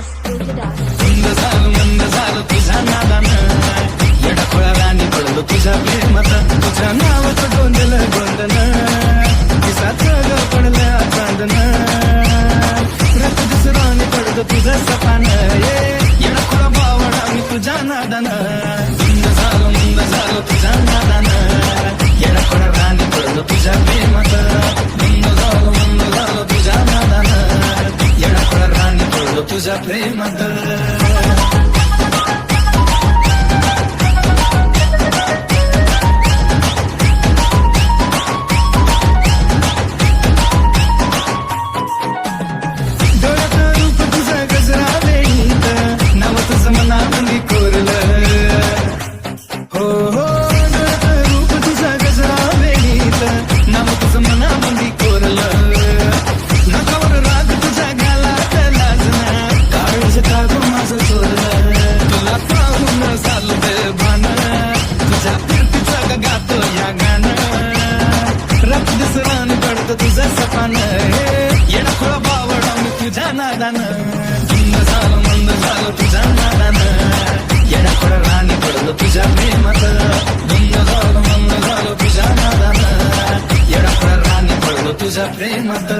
मंद झाल मंद झाल तुझा नादान लडखोळा राणी पडलो तुझ्या प्रेमात तुझ्या नावाचं गोंधल गोंधन तिसाच ग पडल्या चांदन रथ दुसराने पडतो सपान ये लडखोळा बावडा मी तुझ्या नादान. Yeah. प्रेमात तुझं सपान. येणं खुळ बावडा मी तुझ्या नादान. धुंद झालं मंद झालं तुझ्या नादान. येणं खुळ राणी पडलो तुझ्या प्रेमात धुंद झालं मंद झालं तुझ्या नादान. येणं खुळ राणी पडलो तुझ्या प्रेमात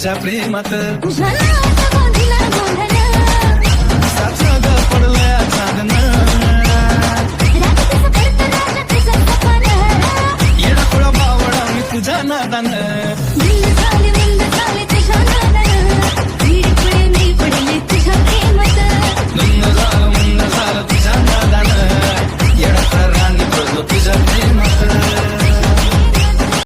तुझ्या प्रेमात